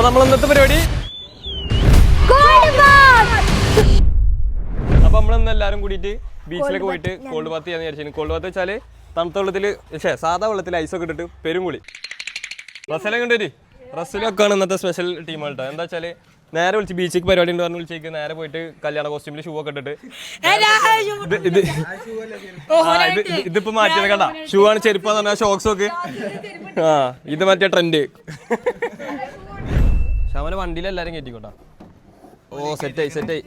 അപ്പൊ നമ്മൾ ഇന്നത്തെ പരിപാടി? അപ്പൊ നമ്മൾ ഇന്ന് എല്ലാരും കൂടിയിട്ട് ബീച്ചിലേക്ക് പോയിട്ട് കോൾഡ് ബാത്ത് ചെയ്യാന്ന് വിചാരിച്ചു കോൾഡ് ബാത്ത് വെച്ചാൽ തണുത്ത വെള്ളത്തിൽ പക്ഷേ സാധാ വെള്ളത്തിൽ ഐസൊക്കെ ഇട്ടിട്ട് പെരുംകുളി റസ്സലൊക്കെ ഉണ്ട് റസ്സിലൊക്കെ ആണ് ഇന്നത്തെ സ്പെഷ്യൽ ടീം കേട്ടോ എന്താ വെച്ചാൽ നേരെ വിളിച്ച് ബീച്ചിക്ക് പരിപാടി ഉണ്ട് പറഞ്ഞ് വിളിച്ചേക്ക്. നേരെ പോയിട്ട് കല്യാണ കോസ്റ്റ്യൂമിൽ ഷൂ ഒക്കെ ഇട്ടിട്ട്. ഇത് ഇതിപ്പോ മാറ്റിയത് കണ്ട? ഷൂ ആണ് ചെരുപ്പാന്ന് പറഞ്ഞാൽ ഷോക്സ് ഒക്കെ. ആ ഇത് മറ്റേ ട്രെൻഡ് ശമന വണ്ടിയിൽ എല്ലാരും കയറ്റിക്കോട്ടാ ഓ സെറ്റായി സെറ്റായി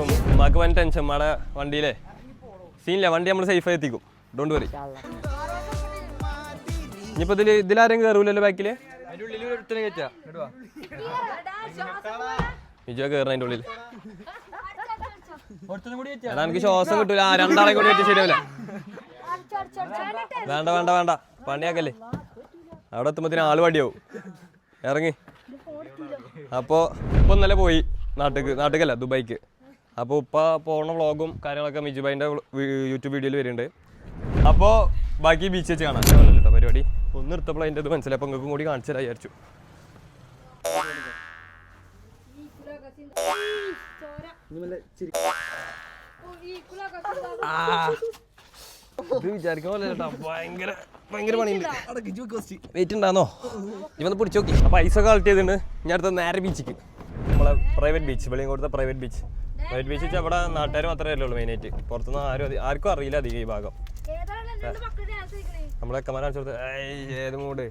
ആയി. ഉമ്മാക്ക് വൻ ടെൻഷൻ ഉമ്മാടെ വണ്ടിയിലെ. സീനില്ല വണ്ടി നമ്മൾ സേഫായി എത്തിക്കും. ഡോണ്ട് വറി ഇനിയിപ്പോ ഇതിൽ ഇതിലാരും കയറൂലല്ലോ ബാക്കിൽ? വിജയ കയറണ അതിന്റെ ഉള്ളിൽ എടാ എനിക്ക് ശ്വാസം കിട്ടൂല. രണ്ടാളെ കൂടി ശരിയാവില്ല വേണ്ട വേണ്ട വേണ്ട. പണിയാക്കല്ലേ. അവിടെ എത്തുമ്പത്തിന് ആൾ വടിയാവും ഇറങ്ങി. അപ്പോ ഇപ്പൊ ഇന്നലെ പോയി നാട്ടിക്ക് നാട്ടിക്കല്ല ദുബായിക്ക്. അപ്പോൾ ഉപ്പ പോണ വ്ളോഗും കാര്യങ്ങളൊക്കെ മിജുബായിന്റെ യൂട്യൂബ് വീഡിയോയിൽ വരുന്നുണ്ട്. അപ്പോൾ ബാക്കി ബീച്ച് വെച്ച് കാണാം. കേട്ടോ പരിപാടി. ഒന്ന് എടുത്തപ്പോൾ അതിന്റെ ഇത് മനസ്സിലായി. അപ്പോൾ നിങ്ങൾക്കും കൂടി കാണിച്ചു തരാം വിചാരിച്ചു. ഇത് വിചാരിക്കാൻ പോലെ ഭയങ്കര ഭയങ്കര പണിയുണ്ട്. വെയിറ്റ് ഉണ്ടാന്നോ ഇവന്ന് പിടിച്ചു നോക്കി. അപ്പൊ ഐസ് ഒക്കെ കളക്ട് ചെയ്തിട്ടുണ്ട്. ഞാൻ അടുത്ത നേരെ ബീച്ചിക്ക് നമ്മളെ പ്രൈവറ്റ് ബീച്ച് വെളിയും കൊടുത്ത പ്രൈവറ്റ് ബീച്ച് പ്രൈവറ്റ് ബീച്ച് വെച്ചാൽ അവിടെ നാട്ടുകാർ മാത്രമേ ഉള്ളൂ മെയിനായിട്ട് പുറത്തുനിന്ന് ആരും ആർക്കും അറിയില്ല അധികം ഈ ഭാഗം. നമ്മളെ കമാൻ കാണിച്ചു കൊടുത്ത് ഏത് മൂട്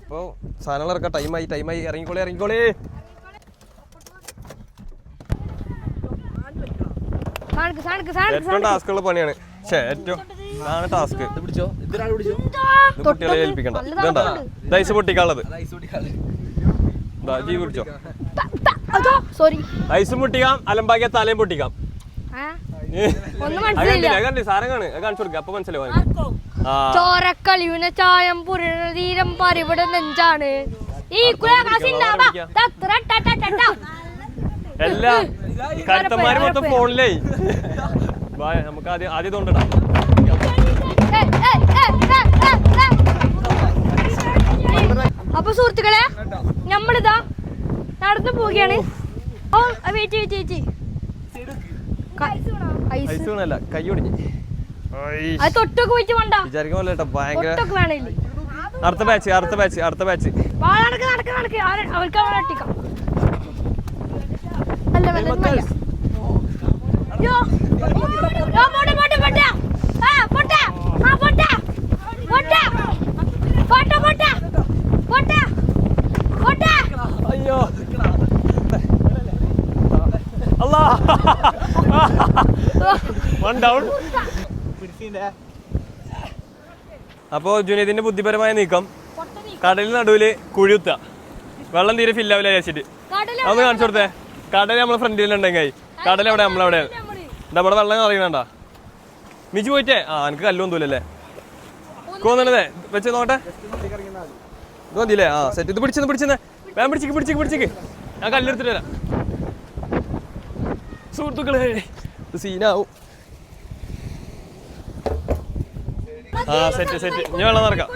ഇപ്പൊ സാധനങ്ങൾ ഇറക്കാം ടൈമായി ടൈമായി ഇറങ്ങിക്കോളി ഇറങ്ങിക്കോളി. പണിയാണ്. ഏറ്റവും ഇതാണ് ടാസ്ക്. പിടിച്ചോ? പിടിച്ചോ? ഇത് കുട്ടികളെ ഏൽപ്പിക്കണ്ട. ഇതുണ്ടോ ദൈസ് പൊട്ടിക്കാനുള്ളത്. ഇതാ ജീ കുടിച്ചോ സോറി ഐസും പൊട്ടിക്കാം അലമ്പാക്കിയ തലയും പൊട്ടിക്കാം. ഒന്നും അത് മനസ്സിലായില്ല. കണ്ടില്ലേ? അത് കണ്ടി സാധനം കാണ് അത് കാണിച്ചു കൊടുക്കുക അപ്പൊ മനസ്സിലാവും ആ. ചോരക്കളിവിന ചായം പുരണ തീരം പരിവിടെ നെഞ്ചാണ്. ഈ കുലകാസിണ്ടാവാ തത്ര ട ട ട ട. എല്ലാ. കരുത്തന്മാര് മൊത്തം ഫോണിലേ. വായ നമുക്ക് ആദ്യം ആദ്യം തോണ്ടടാ. അപ്പൊ സുഹൃത്തുക്കളെ നമ്മളിതാ നടന്നു പോവുകയാണ്. Oh wait wait wait. Ice. വീണല്ല കൈ ഒടിഞ്ഞ്. ഐ, അത് തൊട്ടൊക്കെ വെച്ച് വേണ്ട. വിചാരിക്കാൻ കേട്ടോ ഭയങ്കര തൊട്ടൊക്കെ വേണേ അടുത്ത ബാച്ച് അടുത്ത ബാച്ച് അടുത്ത ബാച്ച്. അവർക്ക് അവളെ അട്ടിക്കാം. വൺ ഡൗൺ അപ്പോ ജുനീദിന്റെ ബുദ്ധിപരമായ നീക്കം. കടലിന് നടുവിൽ കുഴിയുത്ത വെള്ളം തീരെ ഫില്ലാവില്ല ചേച്ചിട്ട് അതൊന്ന് കാണിച്ചു കൊടുത്തേ. കടൽ നമ്മളെ ഫ്രണ്ടിലുണ്ടെങ്കിൽ കടൽ എവിടെ? നമ്മളവിടെ നമ്മുടെ വെള്ളം അറിയണണ്ട മിജി പോയിട്ടേ? ആ എനിക്ക് കല്ലൊന്നും ഇല്ലല്ലേ കോന്നണതേ വെച്ച് നോക്കട്ടെ. ഇത് മതിയില്ലേ? ആ സെറ്റ് ഇത് പിടിച്ചെന്ന് പിടിച്ചെന്ന്. വേഗം പിടിച്ചിക്ക് പിടിച്ചിക്ക് പിടിച്ചിക്ക്. ഞാൻ കല്ലെടുത്തിട്ട് വരാം. സുഹൃത്തുക്കളെ ഇത് സീനാവും ആ സെറ്റ് സെറ്റ് ഇനി വെള്ളം നടക്കാം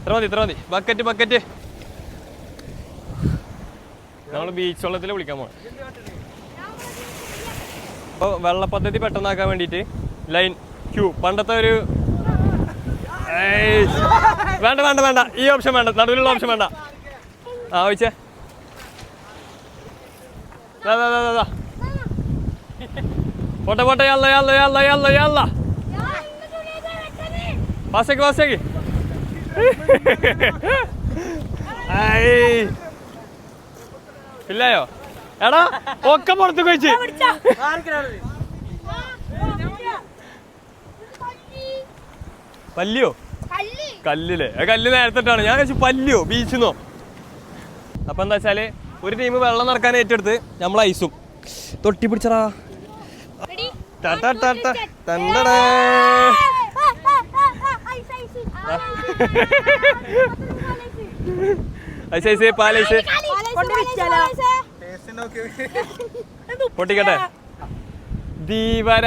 ഇത്ര മതി ഇത്ര മതി. ബക്കറ്റ് ബക്കറ്റ് നമ്മൾ ബീച്ച് വെള്ളത്തിൽ വിളിക്കാൻ പോകണം അപ്പോൾ വെള്ള പദ്ധതി പെട്ടെന്നാക്കാൻ വേണ്ടിയിട്ട് ലൈൻ ക്യൂ പണ്ടത്തെ ഒരു വേണ്ട വേണ്ട വേണ്ട. ഈ ഓപ്ഷൻ വേണ്ട. നടുവിലുള്ള ഓപ്ഷൻ വേണ്ട. ആ ചോദിച്ചേ. പോട്ടെ പോട്ടെ യല്ല യല്ല യല്ല യല്ല യല്ല പാസേക്ക് പാസേക്ക് ഇല്ലയോ? എടാ ഒക്കെ പുറത്ത് വെച്ച് പല്ലിയോ? കല്ലില്ലേ കല്ല് നേരത്തിട്ടാണ്. ഞാൻ കഴിച്ചു പല്ലിയോ? ബീച്ചിന്നോ? അപ്പൊ എന്താ വെച്ചാൽ ഒരു ടീം വെള്ളം നടക്കാൻ ഏറ്റെടുത്ത് നമ്മൾ ഐസും തൊട്ടി പിടിച്ചടാ. Ice ice. പാലൈസ് പൊട്ടിക്കട്ടെ. ദീവര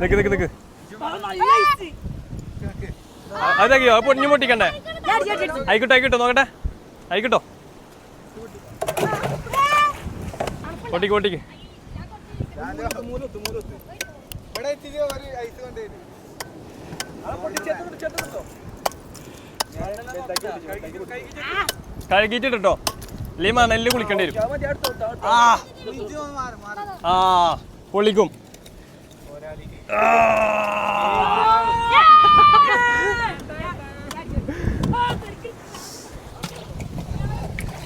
നിക്ക് നിക്ക് നിക്ക്. അതൊക്കെയോ അത് പൊടിഞ്ഞു പൊട്ടിക്കണ്ടേ? ആയിക്കോട്ടെ ആയിക്കോട്ടെ നോക്കട്ടെ. ആയിക്കോട്ടോ പൊട്ടിക്ക് പൊട്ടിക്ക്. കഴുകിയിട്ടിട്ടോ ലീമ നെല്ല് കുളിക്കേണ്ടി വരും. ആ. ആ. പൊളിക്കും. ആ.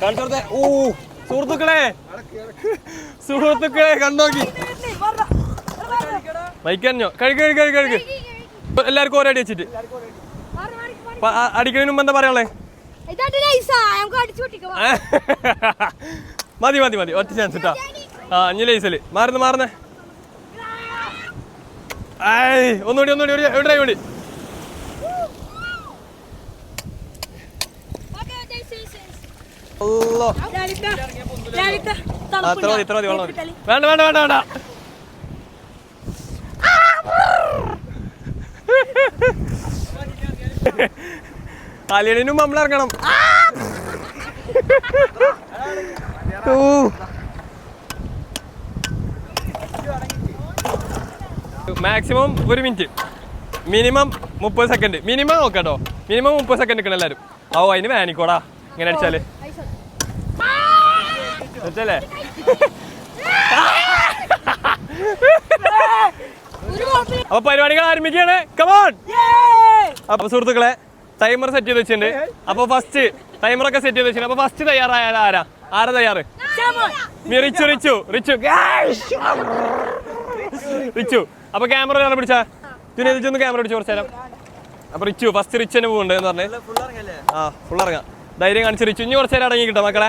കാണിച്ചു കൊടുത്തേ. ഓ സുഹൃത്തുക്കളെ. സുഹൃത്തുക്കളെ കണ്ടോക്കി. മൈക്കറിഞ്ഞോ കഴുകി കഴുകി കഴുകി കഴുകി. എല്ലാവർക്കും ഒരടി വെച്ചിട്ട്. അടിക്കണ അടിക്കുന്നതിന് മുമ്പ് എന്താ പൊട്ടിക്കാം മതി മതി മതി. ഒറ്റ ചാൻസ് ഇട്ടാ ആ അഞ്ഞു ലൈസൽ മാറുന്നു മാറുന്നേ. ഏയ് ഒന്നുകൂടി ഒന്നുകൂടി ഒരു എവിടെ കൂടി. അല്ലോ ഇത്ര മതി ഇത്ര മതി വേണ്ട വേണ്ട വേണ്ട വേണ്ട. കല്യാണിനും നമ്മൾ ഇറങ്ങണം. ഓ. മാക്സിമം ഒരു മിനിറ്റ് മിനിമം മുപ്പത് സെക്കൻഡ് മിനിമം നോക്കട്ടോ. മിനിമം മുപ്പത് സെക്കൻഡ് നിൽക്കണം എല്ലാവരും ഓ അതിന് വേനിക്കോടാ ഇങ്ങനെ അടിച്ചാൽ. അടിച്ചല്ലേ? അപ്പൊ പരിപാടികൾ ആരംഭിക്കുകയാണ്. കമോൺ അപ്പൊ സുഹൃത്തുക്കളെ ടൈമർ സെറ്റ് ചെയ്ത് വെച്ചിട്ടുണ്ട്. അപ്പൊ ഫസ്റ്റ് ടൈമർ ഒക്കെ സെറ്റ് ചെയ്ത് വെച്ചിട്ടുണ്ട്. അപ്പൊ ഫസ്റ്റ് തയ്യാറായ ആരാ? ആരാ തയ്യാറ്? റിച്ചു റിച്ചു റിച്ചു. റിച്ചു. അപ്പൊ ക്യാമറ ഞാൻ പിടിച്ചാ? പിന്നെ ഒന്ന് ക്യാമറ പിടിച്ചു കുറച്ചു നേരം. അപ്പൊ റിച്ചു ഫസ്റ്റ് റിച്ചു തന്നെ പോകുന്നുണ്ട് എന്ന് പറഞ്ഞേ. ആ ഫുൾ ഇറങ്ങാം. ധൈര്യം കാണിച്ച് റിച്ചു. ഇനി കുറച്ചു നേരം അടങ്ങി കിട്ടാം മക്കളെ?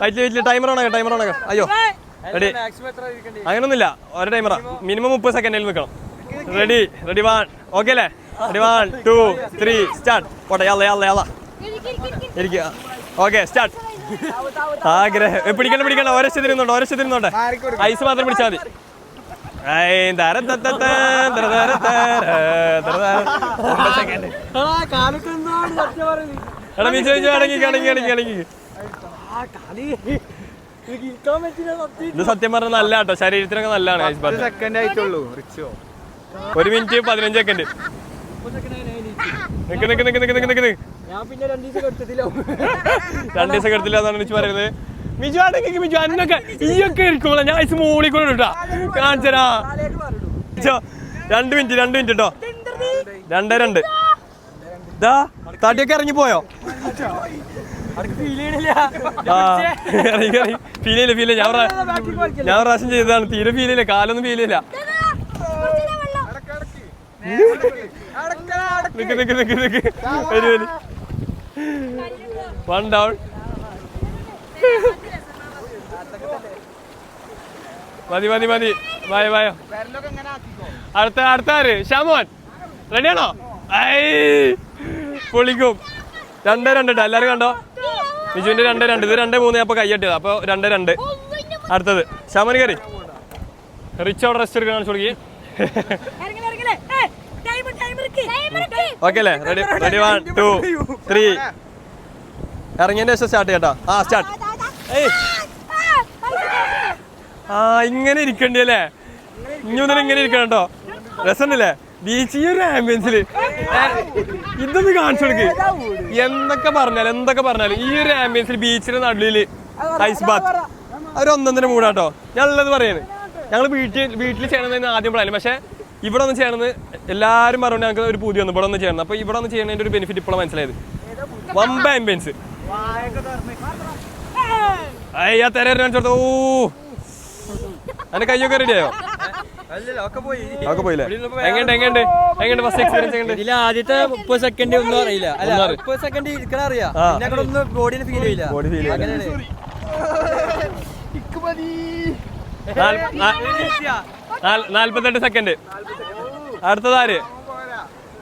വയറ്റിൽ വയറ്റിൽ ടൈമർ ആണെങ്കിൽ ടൈമർ ആണെങ്കിൽ അയ്യോ റെഡി അങ്ങനൊന്നുമില്ല. ഒരു ടൈമറാ മിനിമം മുപ്പത് സെക്കൻഡിൽ നിൽക്കണം റെഡി റെഡി വൺ ഓക്കെ അല്ലേ? വൺ ടു ത്രീ സ്റ്റാർട്ട് പോട്ടെ യാള യാള യാള ഇരിക്കുക ഓക്കെ സ്റ്റാർട്ട് ആഗ്രഹം പിടിക്കണ്ട പിടിക്കണ്ട ഓരോ ഓരോ തിരുന്നോട്ടെ ഐസ് മാത്രം പിടിച്ചാൽ മതി. എടാ അടങ്ങി അടങ്ങി അടങ്ങി അടങ്ങി ഇത് സത്യം പറഞ്ഞ നല്ല കേട്ടോ ശരീരത്തിനൊക്കെ നല്ലതാണ് ഒരു മിനിറ്റ് പതിനഞ്ച് സെക്കൻഡ് നിക്ക് നിക്ക് നിക്ക് നിക്ക് നിക്ക് നിക്ക്. ഞാൻ പിന്നെ രണ്ടു ദിവസം എടുത്തില്ലോ രണ്ട് ദിവസം എടുത്തില്ല എന്നാണ് എനിക്ക് പറയുന്നത്. മിജു അടങ്ങി മിജു അന്നൊക്കെ ഈയൊക്കെ ഇരിക്കുമ്പോൾ ഞാൻ ഐസ് മോളി കൂടെ ഇട്ടാ കാണിച്ചരാ. രണ്ട് മിനിറ്റ് രണ്ട് മിനിറ്റ് കേട്ടോ രണ്ട് രണ്ട്. ഇതാ തടിയൊക്കെ ഇറങ്ങി പോയോ? ഫീൽ ചെയ്യില്ല ഫീൽ ഞാൻ ഞാൻ പ്രാവശ്യം ചെയ്തതാണ്. തീരെ ഫീൽ ചെയ്യില്ല കാലൊന്നും ഫീൽ ചെയ്യില്ല വൺ ഡൗൺ മതി മതി മതി. വായോ വായോ. അടുത്ത അടുത്ത ആര്? ഷാമോൻ റെഡിയാണോ ഐ. പൊളിക്കും. രണ്ട് രണ്ട് ട്ടോ. എല്ലാരും കണ്ടോ? ബിജുവിന്റെ രണ്ട് രണ്ട്. ഇത് രണ്ട് മൂന്ന് അപ്പൊ കൈയ്യട്ടിയത് അപ്പൊ രണ്ട് രണ്ട്. അടുത്തത്. ഷാമോൻ കയറി. റിച്ച് അവിടെ റെസ്റ്റ് എടുക്കാൻ കാണിച്ചു ഓക്കെ അല്ലേ ready ready one two three ഇറങ്ങിയതിന്റെ ശേഷം സ്റ്റാർട്ട് ചെയ്യട്ടോ. ആ സ്റ്റാർട്ട് ആ ഇങ്ങനെ ഇരിക്കണ്ടി അല്ലേ ഇനി മുതൽ ഇങ്ങനെ ഇരിക്കണോ രസമുണ്ടല്ലേ? ബീച്ച് ഈ ഒരു ആംബിയൻസിൽ ഇതൊന്ന് കാണിച്ചു കൊടുക്ക്. എന്തൊക്കെ പറഞ്ഞാലും എന്തൊക്കെ പറഞ്ഞാലും ഈ ഒരു ആംബിയൻസിൽ ബീച്ചിന്റെ നടുവിൽ ഐസ് ബാത്ത്. ഒരു ഒന്നൊന്നര മൂടാട്ടോ. ഞാൻ ഉള്ളത് പറയാണ്. ഞങ്ങൾ വീട്ടിൽ വീട്ടിൽ ചെയ്യണമെന്ന് ആദ്യം പറയാനും പക്ഷേ ഇവിടെ ഒന്ന് ചെയ്യണമെന്ന് എല്ലാവരും പറഞ്ഞു ഞങ്ങൾക്ക് ഒരു പുതിയ ഇവിടെ ഒന്ന് ചെയ്യണം. അപ്പോൾ ഇവിടെ ഒന്ന് ചെയ്യുന്നതിന്റെ ഒരു ബെനിഫിറ്റ് ഇപ്പോഴാണ് മനസ്സിലായത്. വമ്പ ആംബിയൻസ് അയ്യാ തെര കാണിച്ചോടത്തോ ഓ എന്റെ കയ്യൊക്കെ റെഡിയായോ ഒക്കെ പോയില്ലേ? ഫസ്റ്റ് എക്സ്പീരിയൻസ് ഇതിൽ ആദ്യത്തെ മുപ്പത് സെക്കൻഡ് ഒന്നും അറിയില്ല. അല്ല. മുപ്പത് സെക്കൻഡ് ഇരിക്കണ അറിയാം. ബോഡിയിൽ ഫീൽ ചെയ്യില്ല. Feel ചെയ്യില്ല. നാല്പത്തെട്ട് സെക്കൻഡ് അടുത്തതാര്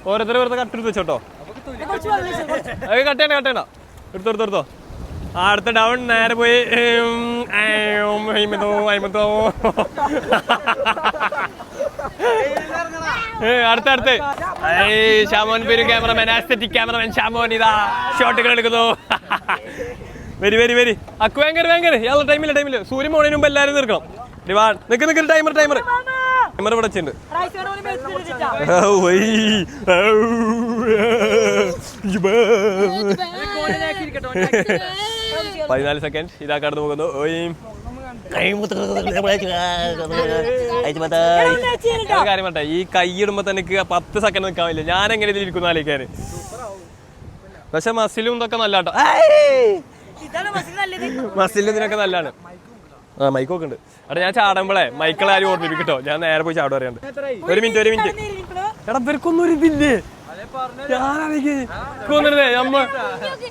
ഓരോരുത്തർ വെറുതെ കട്ടെടുത്ത് വെച്ചോട്ടോ. അത് കട്ട് ചെയ്യണ്ട കട്ട് ചെയ്യണ്ട. എടുത്തോ എടുത്തോ ആ, അടുത്ത ഡൗൺ നേരെ പോയി. അയിമത്തോ അയ്മത്തോ. അടുത്ത അടുത്ത്. ഷാമോൻ പേര് ക്യാമറമാൻ ആസ്തറ്റിക് ക്യാമറമാൻ ഷാമോൻ ഇതാ ഷോട്ടുകൾ എടുക്കുന്നു. വരി വരി വരി. അക്കു ഭയങ്കര ഭയങ്കര ഇയാളുടെ ടൈമില്ല ടൈമില്ല സൂര്യൻ മോണിന് മുമ്പ് എല്ലാവരും നിൽക്കണം നിക്ക് നിക്ക് ടൈമർ ടൈമർ ടൈമർ ഇവിടെ വെച്ചിട്ടുണ്ട്. പതിനാല് സെക്കൻഡ് ഇതാ കടന്നു പോകുന്നു. ഓയ്. കാര്യം പറട്ടെ ഈ കൈ ഇടുമ്പോ തന്നെ പത്ത് സെക്കൻഡ് നിൽക്കാൻ പറ്റില്ല ഞാൻ എങ്ങനെ ഇരിക്കുന്നു ആലോചിക്കാൻ പക്ഷെ മസിലും ഇതൊക്കെ നല്ലാട്ടോ മസിലും ഇതിനൊക്കെ നല്ലാണ് ആ മൈക്ക് ഒക്കെ ഉണ്ട്. എടാ ഞാൻ ചാടുമ്പോളേ മൈക്കിളെ ആരും ഓർമ്മിപ്പിക്കട്ടോ. ഞാൻ നേരെ പോയി ചാടും അറിയാണ്ട് ഒരു മിനിറ്റ് ഒരു മിനിറ്റ് എടാ ഇവർക്കൊന്നും ഒരു ഇതില്ലേ? ഞാനാണെങ്കിൽ നമ്മ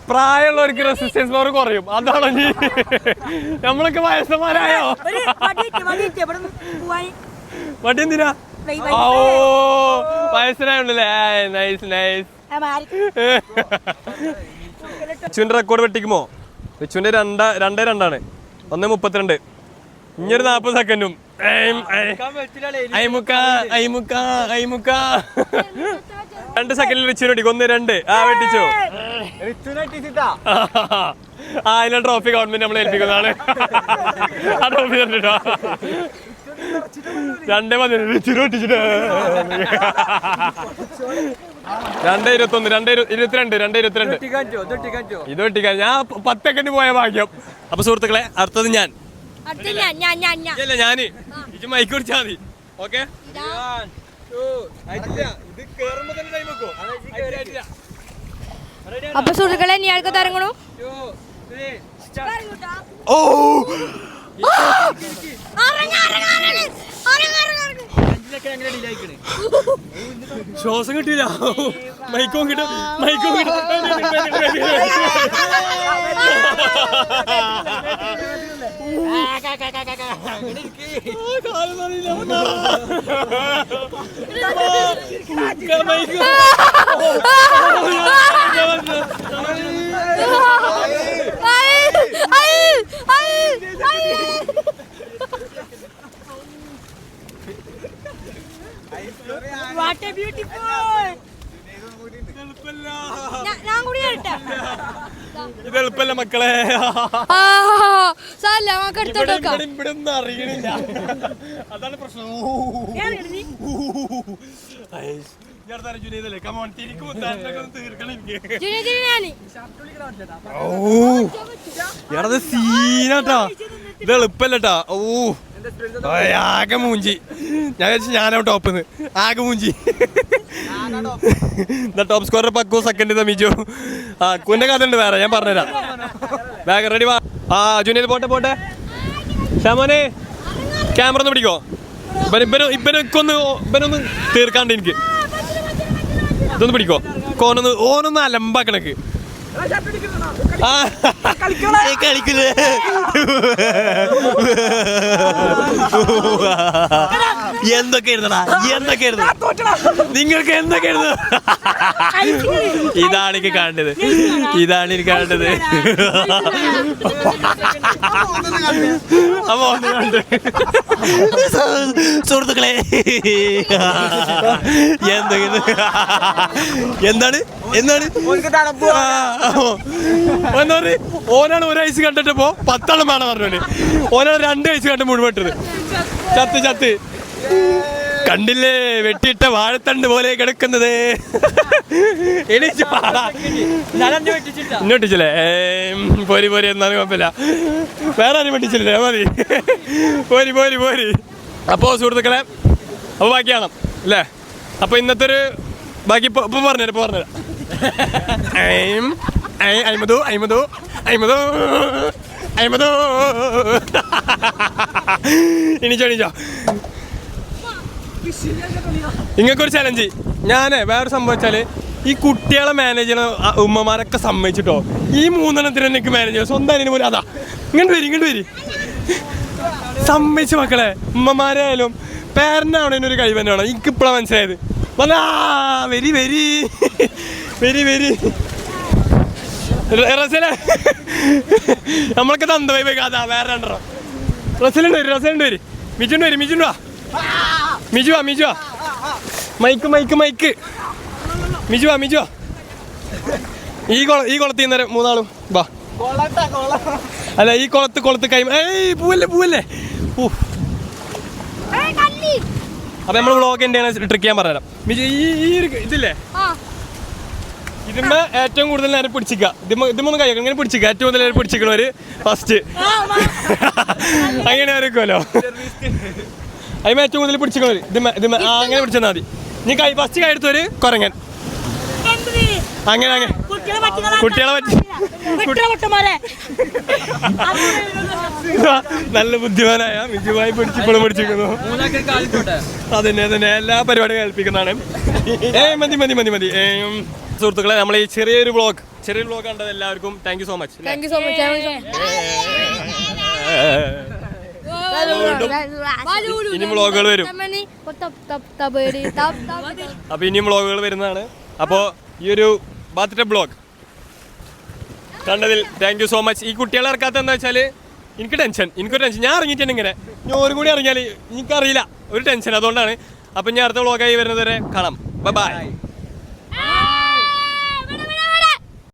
പ്രായമുള്ളവർക്ക് റെസിസ്റ്റൻസ് പവർ കുറയും. അതാണോ നീ? നമ്മളൊക്കെ വയസ്സന്മാരായോ? വട്ടി എന്തിനാ? ഓ വയസ്സനായുണ്ടല്ലേ? നൈസ് നൈസ് റിച്ചുവിന്റെ റെക്കോർഡ് വെട്ടിക്കുമോ? റിച്ചുവിന്റെ രണ്ട രണ്ടേ രണ്ടാണ്. ഒന്ന് മുപ്പത്തിരണ്ട്. ഇനിയൊരു നാപ്പത് സെക്കൻഡും രണ്ട് സെക്കൻഡിൽ റിച്ചു നോട്ടി ഒന്ന് രണ്ട്. ആ വെട്ടിച്ചോ. ആ അതിലെ ട്രോഫി ഗവൺമെന്റ് നമ്മളെ ഏൽപ്പിക്കുന്നതാണ്. ആ ട്രോഫി തന്നിട്ടോ രണ്ടേ മതി റിച്ചു രണ്ടേ ഇരുപത്തൊന്ന് രണ്ടേ ഇരു- ഇരുപത്തിരണ്ട് രണ്ടേ ഇരുപത്തിരണ്ട്. ഇത് വെട്ടിക്കാൻ ഞാൻ പത്ത് സെക്കൻഡ് പോയ ഭാഗ്യം. അപ്പൊ സുഹൃത്തുക്കളെ അടുത്തത് ഞാൻ. അടുത്ത ഞാൻ ഞാൻ ഞാൻ ഞാൻ. ഇല്ല ഞാൻ. ഇത്. മൈക്ക് കുടിച്ചാ മതി ഓക്കെ അപ്പൊ സുഹൃത്തുക്കളെ ഇനി ആൾക്ക് തരങ്ങണു? ഓ! ശ്വാസം കിട്ടില്ല മൈക്കോ കിട്ടും. മൈക്കോ കിട്ടും. What a beautiful! ഞാൻ കൂടി കേട്ടെ ഇത് എളുപ്പല്ല മക്കളെ? സാല്ല നമുക്ക് ഇവിടെ എടുത്തോട്ട് ഇവിടെ ഇവിടെ ഒന്നും അറിയണില്ല. അതാണ് പ്രശ്നം. ജുനൈദല്ലേ? തലയൊക്കെ തീർക്കണം എനിക്ക്. സീനാട്ടാ. ഇത് എളുപ്പല്ലട്ടാ ഓ ആകെ മൂഞ്ചി. ഞാൻ വിചാരിച്ചു ഞാനാണ് ടോപ്പിന്ന് ആകെ മൂഞ്ചി. Top scorer Pakku second Miju. ആ കുന്റെ കഥ ഉണ്ട് വേറെ ഞാൻ പറഞ്ഞുതരാം. ബാഗ് റെഡി വാ. ആ ജുനൈദ് പോട്ടെ പോട്ടെ. ശമോനെ ക്യാമറ ഒന്ന് പിടിക്കോ. ഇവന് ഇവന് ഇവനൊക്കെ ഒന്ന് ഇവനൊന്ന് തീർക്കാണ്ട് എനിക്ക്. ഇതൊന്ന് പിടിക്കോ. കോനൊന്ന് ഓനൊന്ന് അലമ്പാക്കണക്ക് കളിക്കില്ലേ എന്തൊക്കെ നിങ്ങൾക്ക് എന്തൊക്കെ ഇതാണ് എനിക്ക് കാണേണ്ടത്. ഇതാണ് എനിക്ക് കാണേണ്ടത്. അപ്പൊ ഒന്ന് കണ്ട്. സുഹൃത്തുക്കളെ എന്തൊക്കെ എന്താണ്? എന്താണ് എന്താ പറയുക ഓനാണ് ഒരു ഐസ് കണ്ടിട്ടപ്പോ പത്തെണ്ണം വേണം പറഞ്ഞു ഓനാണ് രണ്ട് ഐസ് കണ്ട് മുഴുവട്ടത്. ചത്ത് ചത്ത്. കണ്ടില്ലേ? വെട്ടിയിട്ട വാഴത്തണ്ട് പോലെ കിടക്കുന്നത്. ഇന്നോട്ടിച്ചില്ലേ പോരി പോരി എന്നാലും കുഴപ്പമില്ല. വേറെ ആരും വെട്ടിച്ചില്ലേ? മതി. പോരി പോരി പോരി. അപ്പോ സുഹൃത്തുക്കളെ അപ്പൊ ബാക്കിയാണ്. അല്ലേ? അപ്പൊ ഇന്നത്തെ ഒരു ബാക്കി ഇപ്പൊ പറഞ്ഞു പറഞ്ഞുതരാം ഇപ്പൊ പറഞ്ഞുതരാം. അയ്മതു aim, aim, aim, എണീച്ചോ എണീച്ചോ ഇങ്ങക്കൊരു ചലഞ്ച് ഞാനേ വേറെ സംഭവിച്ചാൽ ഈ കുട്ടികളെ മാനേജ് ചെയ്യണ ആ ഉമ്മമാരൊക്കെ സമ്മതിച്ചിട്ടോ? ഈ മൂന്നെണ്ണത്തിന് എനിക്ക് മാനേജ് സ്വന്തം അതിന് പോലും അതാ. ഇങ്ങോട്ട് വരി ഇങ്ങോട്ട് വരി. സമ്മതിച്ചു മക്കളെ ഉമ്മമാരായാലും പേരന്റാവണേന് ഒരു കഴിവ് തന്നെയാണ്. എനിക്കിപ്പോഴാണ് മനസ്സിലായത്. വന്നാ വെരി വെരി. Very very. റസല. നമ്മളൊക്കെ തന്ത പോയി കഥ വേറെ രണ്ടെണ്ണം. റസലുണ്ട് വരും റസലുണ്ട് വരും. മിജുണ്ട് വരും മിജുണ്ട് വാ. മിജു വാ മിജു വാ. Mic mic mic. മിജു വാ മിജു വാ. ഈ കുള ഈ കുളത്തിൽ നിന്ന് മൂന്നാളും വാ. അല്ല ഈ കുളത്ത് കുളത്ത് കൈ ഏയ് പൂവല്ലേ പൂവല്ലേ? പൂ അപ്പൊ നമ്മൾ വ്ളോഗ് എന്താണ് ട്രിക്ക് ചെയ്യാൻ പറഞ്ഞുതരാം മിജു ഈ ഈ ഒരു ഇതില്ലേ? ഇതിമ്മ ഏറ്റവും കൂടുതൽ നേരം പിടിച്ചിക്ക. ഇതിമ്മ ഇതിമൊന്നും കഴിക്കാം ഇങ്ങനെ പിടിച്ചിക്ക. ഏറ്റവും കൂടുതൽ നേരം പിടിച്ചിക്കണവര് ഫസ്റ്റ് അങ്ങനെ ആയിരിക്കുമല്ലോ അതിമ ഏറ്റവും കൂടുതൽ പിടിച്ചിക്കണവര് ഇതിമ്മ ഇതിമ്മ അങ്ങനെ പിടിച്ചാൽ മതി. നീ കൈ ഫസ്റ്റ് കൈ എടുത്തവര് കുരങ്ങൻ. അങ്ങനെ അങ്ങനെ. കുട്ടികളെ പറ്റി നല്ല ബുദ്ധിമാനായ മിജുമായി പിടിച്ചിപ്പോഴും പിടിച്ചിരിക്കുന്നു. അതന്നെ അതന്നെ. എല്ലാ പരിപാടിയും കേൾപ്പിക്കുന്നതാണ്. ഏയ് മതി മതി മതി മതി. ഏം, സുഹൃത്തുക്കളെ നമ്മൾ ഈ ചെറിയൊരു ബ്ലോഗ് ചെറിയൊരു ബ്ലോഗ് കണ്ടത് എല്ലാവർക്കും thank you so much thank you so much ഇനി ബ്ലോഗുകൾ വരും. വരും അപ്പൊ ഇനിയും ബ്ലോഗുകൾ വരുന്നതാണ്. അപ്പോ ഈ ഒരു ബാത്തിട്ട ബ്ലോഗ്. കണ്ടതിൽ താങ്ക് യു സോ മച്ച് ഈ കുട്ടികളെ ഇറക്കാത്ത എന്താ വെച്ചാൽ എനിക്ക് ടെൻഷൻ എനിക്കൊരു ടെൻഷൻ ഞാൻ ഇറങ്ങിയിട്ടുണ്ട് ഇങ്ങനെ. ഞാൻ ഒരു കൂടി ഇറങ്ങിയാൽ എനിക്കറിയില്ല. ഒരു ടെൻഷൻ അതുകൊണ്ടാണ്. അപ്പം ഞാൻ അടുത്ത വ്ളോഗായി വരുന്നത് കാണാം ബൈ ബൈ